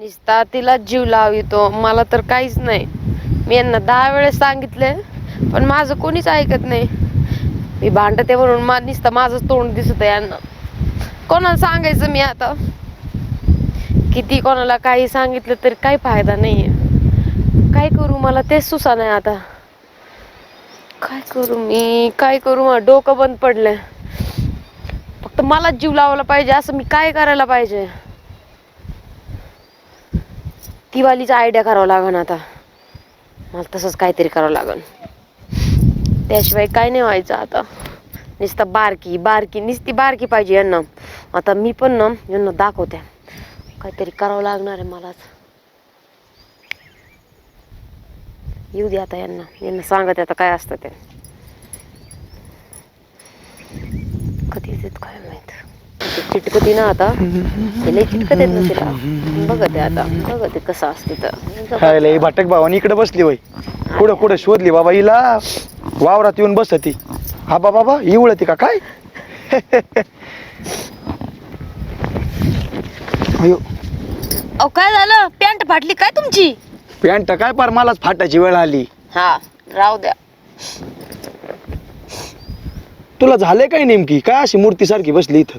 निस्ता तिला जीव लावितो. मला तर काहीच नाही. मी यांना दहा वेळेस सांगितले पण माझं कोणीच ऐकत नाही. मी भांडते म्हणून मा निस्ता माझंच तोंड दिसत आहे यांना. कोणाला सांगायचं मी आता? किती कोणाला काही सांगितलं तरी काही फायदा नाही आहे काय करू मला तेच सुसा नाही आता. काय करू मी? काय करू? मला डोकं बंद पडलं फक्त मला जीव लावायला पाहिजे असं मी काय करायला पाहिजे? दिवाळीचा आयडिया करावं लागन आता. मला तसंच काहीतरी करावं लागन. त्याशिवाय काय नाही व्हायचं आता. नुसतं बारकी बारकी नुसती बारकी पाहिजे यांना. आता मी पण ना यांना दाखवते. काहीतरी करावं लागणार आहे मलाच येऊ दे आता यांना. यांना सांगत आता काय असतं ते. कधी काय माहीत. चिटकती ना आता. ते लय चिटकत येत ना तिला. बघत आहे आता. बघत आहे कसं असते तर. खायला ही भटक भावानी इकडे बसली वय कुठं कुठं शोधली बाबा हिला? वावरात येऊन बसती. हा बा बाबा ही उळती का? काय? अयो. अहो काय झालं? पॅन्ट फाटली काय तुमची? पॅन्ट काय पार मलाच फाटायची वेळ आली. हा राहू द्या. तुला झाले काय नेमकी? काय अशी मूर्ती सारखी बसली इथं?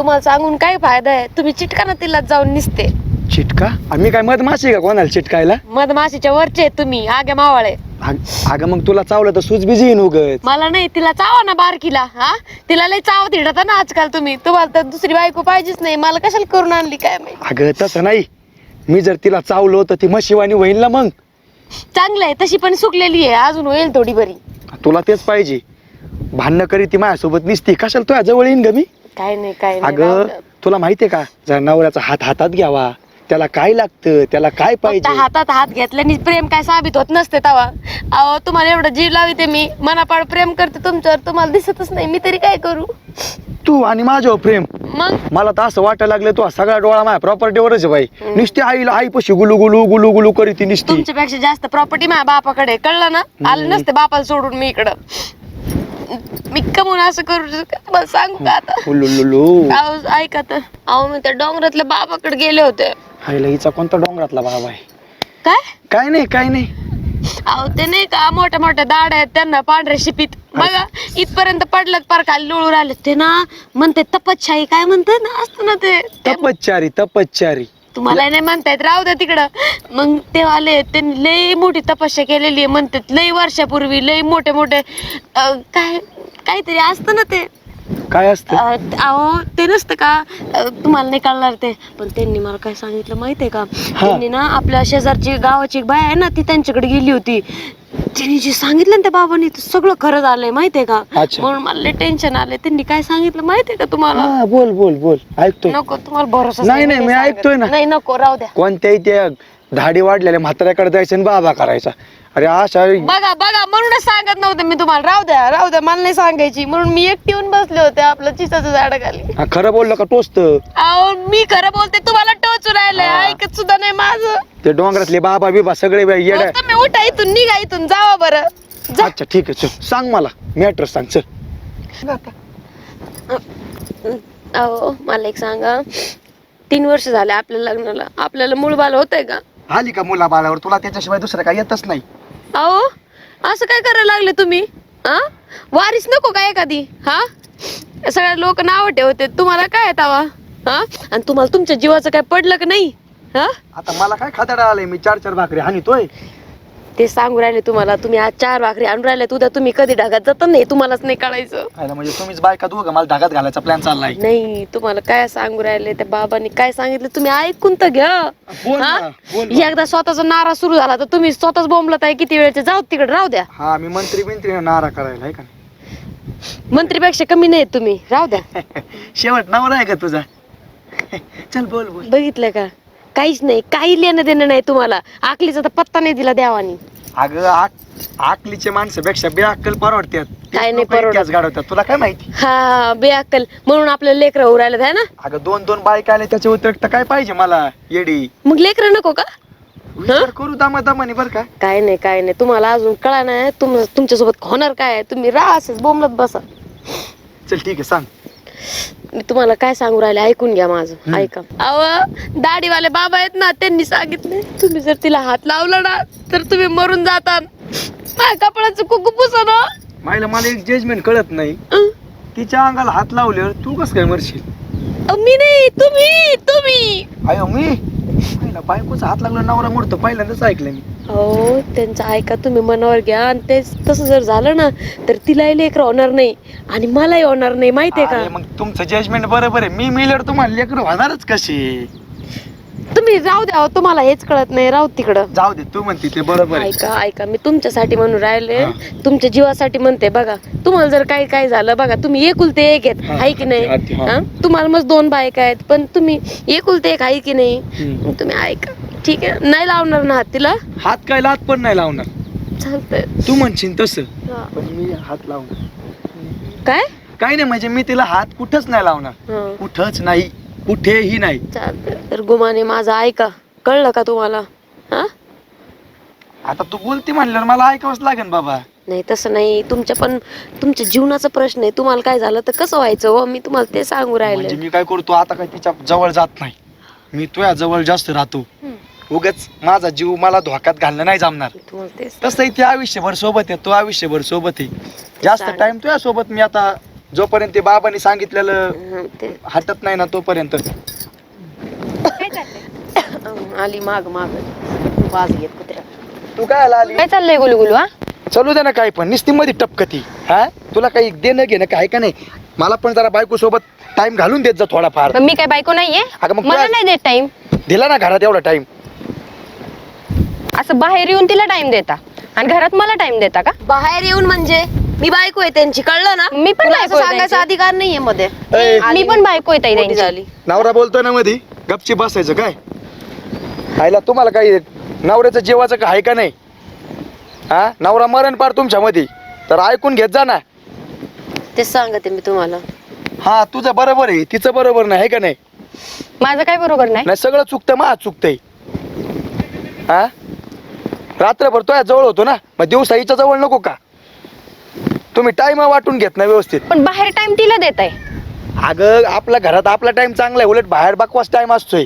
तुम्हाला सांगून काय फायदा आहे? तुम्ही चिटका ना तिला जाऊन निसते. चिटका? आम्ही काय मधमाशी का कोणाला चिटकायला? मधमाशीच्या वरचे आहे तुम्ही आगे मावाळे. अग- अगं मग तुला चावलं तर सूज बिझी येईन उगत मला नाही तिला चावा ना बारकीला हा? तिला लय चाव थिडता ना आजकाल तुम्ही. तुम्हाला तर दुसरी बायको पाहिजेच नाही. मला कशाला करून आणली काय माहिती? अगं तसं नाही. मी जर तिला चावलो तर ती म्हशीवाणी होईल ना मग. चांगलं आहे तशी पण सुकलेली आहे. अजून होईल थोडी बरी. तुला तेच पाहिजे. भांडणं करी ती माझ्यासोबत निसती. कशाला तुझ्या जवळ येईन ग मी? काय नाही काय नाही. अगं. तुला माहितीये का? जर नवऱ्याचा हात हातात घ्यावा. त्याला काय लागतं? त्याला काय फक्त पाहिजे? हातात हात घेतल्याने प्रेम काय साबित होत नसते तवा. अहो तुम्हाला एवढं जीव लाविते मी. मनापाड प्रेम करते तुमच्यावर. तुम्हाला दिसतच नाही. मी तरी काय करू? तू आणि माझ्यावर प्रेम. मग? मला तर असं वाटायला लागलं तू सगळा डोळा माझ्या प्रॉपर्टीवरच आहे बाई. नुसती आईला आई पशी गुलू गुलू गुलू गुलू करी ती नुसती. तुमच्यापेक्षा जास्त प्रॉपर्टी माझ्या बापाकडे कळलं ना? आलं नसते बापाला सोडून मी इकडं. मी कमून असं करू शकते? तुम्हाला सांगू का आता? उलुलुलू. अहो ऐका तर अहो मी त्या डोंगरातल्या बाबाकडे गेले होते. हिचा कोणता डोंगरातला बाबा आहे? काय? काय नाही काय नाही. अहो ते नाही का मोठ्या मोठ्या दाड आहेत त्यांना पांढऱ्या शिपीत. बघा इथपर्यंत पडलं पार खाली लोळून राहिले ते ना म्हणते तपच्छाई काय म्हणते? ना असतं ना ते. ते तपच्चारी तपच्चारी तुम्हाला नाही म्हणतायत राहू द्या तिकडं. मग ते आले त्यांनी लय मोठी तपस्या केलेली आहे म्हणतात लय वर्षापूर्वी लय मोठे मोठे अं, काय काहीतरी असतं ना ते. काय असतं? अं, अहो ते नसतं का? अं, तुम्हाला नाही कळणार ते. पण त्यांनी मला काय सांगितलं माहितीये का? त्यांनी ना आपल्या शेजारची गावाची एक बाय आहे ना ती त्यांच्याकडे गेली होती. त्यांनी जे सांगितलं ना त्या बाबांनी ते सगळं खरं झालंय माहितीये का? अच्छा. म्हणून मला लय टेन्शन आले त्यांनी काय सांगितलं माहितीये का तुम्हाला? हा बोल बोल बोल. ऐकतोय. नको तुम्हाला भरोसा नाही, नाही, मी ऐकतोय ना. नाही नको राहू द्या. कोणत्याही त्या धाडी वाढलेल्या म्हाताऱ्याकडे जायचं आणि बाबा करायचा. अरे अशा बघा बघा म्हणूनच सांगत नव्हते मी तुम्हाला. राहू द्या राहू द्या मला नाही सांगायची. म्हणून मी एकटी येऊन बसले होते आपलं चिसाचं झाडाखाली हा, खरं बोललं का टोचत? अहो मी खरं बोलते तुम्हाला टोचू राहिलंय. ऐकत सुद्धा नाही माझं. ते डोंगरातले बाबा बिबा सगळे बे येड्या. मग तुम्ही उठा इथून निघा इथून जावा बरं. जा. अच्छा ठीक आहे चल. सांग मला. मी ऍड्रेस सांग चल. अहो मला एक सांगा. तीन वर्ष झाले आपल्या लग्नाला. आपल्याला मूळ बाल होतंय का? आली का मुला बाळावर? तुला त्याच्याशिवाय दुसरं काय येतच नाही. अहो असं काय करायला लागले तुम्ही? हा वारीस नको का एखादी? हा? सगळ्या लोक नाव ठेवते. तुम्हाला काय आहे तवा? हा? आणि तुम्हाला तुमच्या जीवाचं काय पडलं का नाही? हा? आता मला काय खाताडा आलंय? मी चार चार भाकरी हानितोय ते सांगू राहिले तुम्हाला तुम्ही आज चार भाकरी आणून राहिले उद्या तुम्ही कधी ढगात जाता नाही तुम्हालाच नाही कळायचं. आयला म्हणजे तुम्हीच बायका तू का मला धागात घालायचा प्लॅन चाललाय. नाही तुम्हाला काय सांगू राहिले त्या बाबांनी काय सांगितलं तुम्ही ऐकून तर घ्या. बोल हा? ना, बोल ना. एकदा स्वतःचा नारा सुरू झाला तर तुम्ही स्वतःच बोंबलत आहे किती वेळचे जाऊ तिकडे राहू द्या. हा मी मंत्री बिंत्री नारा करायला आहे का नाही? मंत्रीपेक्षा कमी नाही तुम्ही राहू द्या. शेवट नवरा आहे का तुझा? चल बोल बोल. बघितलं का? काहीच नाही काही लेणं देणं नाही तुम्हाला. आकलीचा तर पत्ता नाही दिला देवानी. अगं आक आकलीचे माणसापेक्षा बेअक्कल परवडतात काय नाही लोकं इतिहास परवडत. घडवतात तुला काय माहिती? हा बेअक्कल. म्हणून आपलं लेकरं राहिलं आहे ना. अगं दोन दोन बायका आले त्याच्या व्यतिरिक्त काय पाहिजे मला येडी? मग लेकरं नको का? विचार करू दामा दामाने बर का? काय नाही काय नाही. तुम्हाला अजून कळा नाही तुम तुमच्यासोबत होणार काय? तुम्ही राहा असंच बोंबलत बसा. चल ठीक आहे सांग. मी तुम्हाला काय सांगू राहिले ऐकून घ्या माझं ऐका. अव दाढीवाले बाबा आहेत ना त्यांनी सांगितले तुम्ही जर तिला हात लावला ना तर तुम्ही मरून जाता. माझ्या कपड्याचं कुकू पुसा ना. मायला मला एक जजमेंट कळत नाही. तिच्या अंगाला हात लावल्यावर तू कस काय मरशील? अ, मी नाही तुम्ही तुम्ही. अयो मी? मायला बायकोचा हात लागला नवरा मोडतो पहिल्यांदाच ऐकलं मी. हो त्यांचं ऐका तुम्ही मनावर घ्या. आणि ते तसं जर झालं ना तर तिलाही लेकर होणार नाही. आणि मलाही होणार नाही माहितीये अरे का मग तुमचं जजमेंट बरोबर आहे. मी मिळल्यावर तुम्हाला लेकर होणारच कशी? तुम्ही राहू द्या हो, तुम्हाला हेच कळत नाही. राहू तिकडं. जाऊ दे तू म्हणते ते बरोबर आहे. ऐका ऐका मी तुमच्यासाठी म्हणून राहिले. हा. तुमच्या जीवासाठी म्हणते बघा. तुम्हाला जर काही काय झालं बघा तुम्ही एकुलते एक आहेत हा. आहे की नाही? हा. हा? तुम्हाला मग दोन बायका आहेत पण तुम्ही एकुलते एक आहे की नाही? हम्म. तुम्ही ऐका. ठीक आहे. नाही लावणार ना हात तिला हात काय लात पण नाही लावणार. चालतंय. तू म्हणशील तसं. हा. पण मी हात लावणार काय? काही नाही म्हणजे मी तिला हात कुठंच नाही लावणार. हा. कुठंच नाही. कुठेही नाही. चालतंय. तर गुमाने माझं ऐका. कळलं का तुम्हाला? हा? आता तू बोलते म्हणल्यावर मला ऐकावंच लागेल बाबा. नाही तसं नाही. तुमच्या पण तुमच्या जीवनाचा प्रश्न आहे. तुम्हाला काय झालं तर कसं व्हायचं हो? मी तुम्हाला ते सांगू म्हणजे राहिले मी काय करतो आता काय तिच्या जवळ जात नाही. मी तुझ्या जवळ जास्त राहतो. उगाच माझा जीव मला धोक्यात घालणं नाही जमणार. तुम्हाला तेच तसंही ते आयुष्यभर सोबत आहे तो आयुष्यभर सोबत आहे. जास्त चालेल. टाइम तुझ्या सोबत मी आता जोपर्यंत ते बाबांनी सांगितलेलं हं, ते. हटत नाही ना तोपर्यंत. अं, आली माग माग. वाज घेत कुत्र्या. तू काय आला आली? काय चाललंय गुलू गुलू हा? चालू दे ना काय पण निस्ती मध्ये टपकती हा? तुला काही देणं घेणं काय का नाही? मला पण जरा बायको सोबत टाइम घालून देत जा थोडाफार. पण मी काय बायको नाहीये? अगं मग मला काय? नाही देत टाइम दिला ना घरात एवढा टाइम असं बाहेर येऊन तिला टाइम देता. आणि घरात मला टाइम देता का? बाहेर येऊन म्हणजे? मी बायको आहे त्यांची कळलं ना? मी पण तुला बायको आहे सांगायचा त्यांची. अधिकार नाहीये मध्ये. ए, मी पण बायको येत मोठी झाली. नवरा बोलतोय ना मधी गपची बसायचं काय? आईला तुम्हाला काही नवऱ्याचं जेवाचं काय आहे का नाही? हा? नवरा मरण पार तुमच्या मध्ये तर ऐकून घेत जा ना. तेच सांगते मी तुम्हाला. हा तुझं बरोबर आहे. तिचं बरोबर नाही आहे का नाही? माझं काय बरोबर नाही? नाही सगळं चुकतं मग आज चुकतंय. हा? रात्रभर तो जवळ होतो ना मग दिवसा हिच्या जवळ नको का? तुम्ही टाइम वाटून घेत नाही व्यवस्थित. पण बाहेर टाइम तिला देत आहे अगं आपल्या घरात आपला टाइम चांगला आहे उलट बाहेर बकवास टाइम असतोय.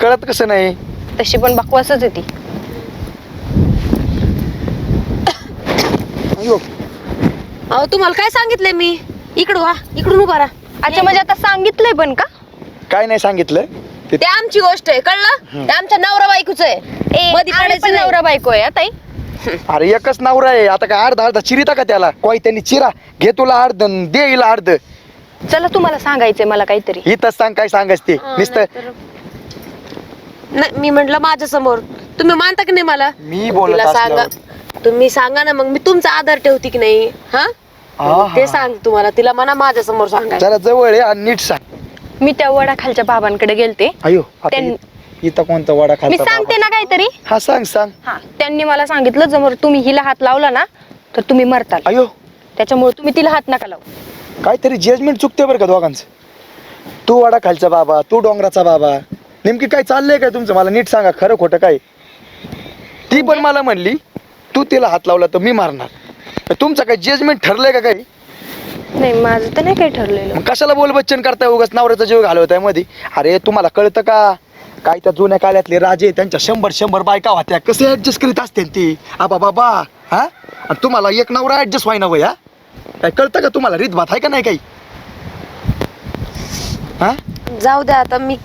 कळत कसं नाही? तशी पण बकवासच आहे ती. अयो, अहो तुम्हाला काय सांगितलंय मी? इकडं वा इकडून उभा राहा. अच्छा म्हणजे आता सांगितलंय पण का? काय नाही सांगितलं. ते ते आमची गोष्ट आहे कळलं? ते आमच्या नवरा बायकोच आहे. आम्ही पण. नवरा बायको आहे आता अरे एकच नवरा आहे. आता काय अर्धा अर्धा चिरिता का त्याला? कोई त्यांनी चिरा. घे तुला अर्ध न दे हिला अर्ध. चला तुम्हाला सांगायचंय मला काहीतरी. इथंच सांग काय सांगायच ते? हा, नुसतं नाही मी म्हंटल माझ्यासमोर तुम्ही मानता की नाही मला? मी बोलत तिला सांगा. तुम्ही सांगा ना मग मी तुमचा आधार ठेवते की नाही? हा? ते. सांग तुम्हाला. तिला म्हणा माझ्यासमोर सांगा जरा जवळ आहे आणि नीट सांग. मी त्या वडाखालच्या बाबांकडे गेलते. अयो आता त्यां- इ- इथं कोणता वडा मी सांगते? ना काहीतरी. हा सांग सांग. हा त्यांनी मला सांगितलं जर तुम्ही हिला हात लावला ना तर तुम्ही मरताल. अयो. त्याच्यामुळे तुम्ही तिला हात नका लावू. काहीतरी जजमेंट चुकते बरं का दोघांचं? तू वडा खालचा बाबा तू डोंगराचा बाबा. नेमकी काय चाललंय काय तुमचं? मला नीट सांगा खरं खोटं काय? ती पण मला म्हणली तू तिला हात लावला तर मी मारणार. तुमचं काय जजमेंट ठरलंय का काही? नाही माझं तर नाही काही ठरलेलं. मग कशाला बोल बच्चन करताय? उगाच नवऱ्याचा जीव घालवतायमध्ये अरे तुम्हाला कळतं का? काय त्या जुन्या काळातले राजे त्यांच्या शंभर शंभर बायका होत्या. कसे ऍडजस्ट करीत असते ती? आबा बाबा हा? आणि तुम्हाला एक नवरा ऍडजस्ट व्हाय ना वय? हा काय कळतं का तुम्हाला? रीतभात आहे का नाही काही? हा? जाऊ द्या आता मी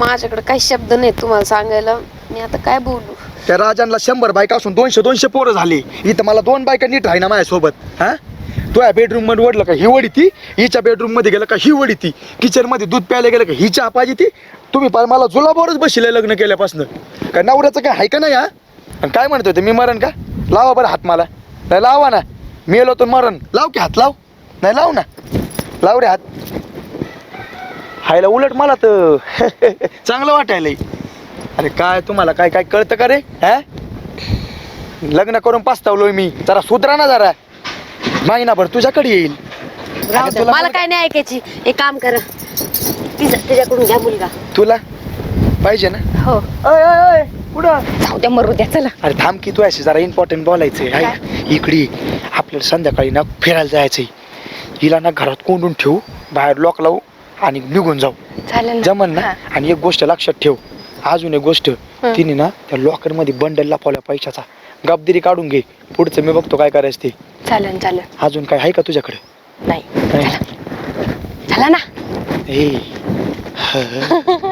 माझ्याकडे काही शब्द नाही तुम्हाला सांगायला. मी आता काय बोलू? त्या राजांना शंभर बायका असून दोनशे दोनशे पोरं झाली. इथं मला दोन बायका नीट आहे ना माझ्यासोबत. हा? तो या बेडरूममध्ये ओढलं का? ही वडी ती. हिच्या बेडरूममध्ये गेलं का? ही वडी ती. किचनमध्ये दूध प्यायला गेलं का? हिच्या पाहिजे ती. तुम्ही पार मला जुलाबोरच बसले लग्न केल्यापासून. का नवऱ्याचं काय आहे का नाही हा? आणि काय म्हणत होते? मी मरण का? लावा बरं हात मला. नाही लावा ना. मी येलो तर मरण. लाव की हात लाव. नाही लाव ना. लाव रे हात. हायला उलट मला तर. चांगलं वाटायलंय. अरे काय तुम्हाला? काय काय कळतं का रे? हा? लग्न करून पाचतावलोय मी. जरा सुधरा ना जरा. महिनाभर तुझ्याकडे येईल. राहू अगं द्या. तुला मला काय नाही ऐकायची. एक काम करा. तिचा तिच्याकडून घ्या मुलगा. तुला? पाहिजे ना? हो. अय, अय, अय, कुठं? जाऊ द्या मरू द्या चला. अरे थांब की तू अशी जरा इम्पॉर्टंट बोलायचंय. हाय इकडे आपल्याला संध्याकाळी ना फिरायला जायचंय. हिला ना घरात कोंडून ठेवू बाहेर लॉक लावू आणि निघून जाऊ. चालेल ना. जमन ना? हा. आणि एक गोष्ट लक्षात ठेव. अजून एक गोष्ट. तिने ना त्या लॉकरमध्ये बंडल लापवल्या पैशाचा. गपदिरी काढून घे. पुढचं मी बघतो काय करायचं ते. चालेल चालेल अजून काय आहे का तुझ्याकडे? नाही. नाही. चला. ना. ए, ह.